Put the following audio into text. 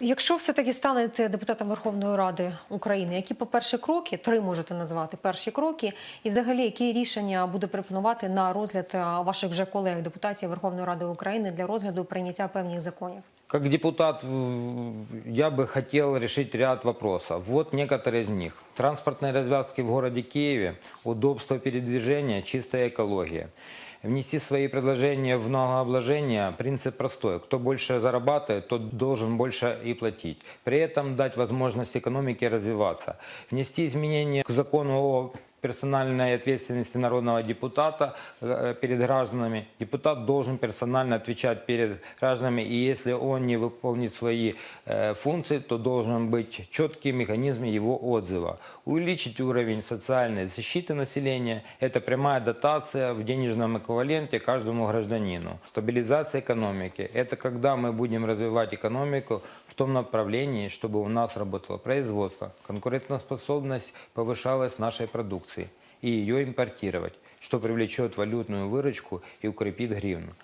Якщо все-таки станете депутатом Верховної Ради України, які, по-перше, кроки, три можете назвати перші кроки, і взагалі які рішення буде пропонувати на розгляд а, ваших вже колег, депутатів Верховної Ради України для розгляду прийняття певних законів? Как депутат в- я бы хотел решить ряд вопросов. Вот некоторые из них. Транспортные развязки в городе Киеве, удобство передвижения, чистая экология. Внести свои предложения в налогообложение. Принцип простой. Кто больше зарабатывает, тот должен больше и платить. При этом дать возможность экономике развиваться. Внести изменения к закону о персональной ответственности народного депутата э, перед гражданами. Депутат должен персонально отвечать перед гражданами, и если он не выполнит свои э, функции, то должен быть четкий механизм его отзыва. Увеличить уровень социальной защиты населения – это прямая дотация в денежном эквиваленте каждому гражданину. Стабилизация экономики – это когда мы будем развивать экономику в том направлении, чтобы у нас работало производство, конкурентоспособность повышалась нашей продукции и ее импортировать, что привлечет валютную выручку и укрепит гривну.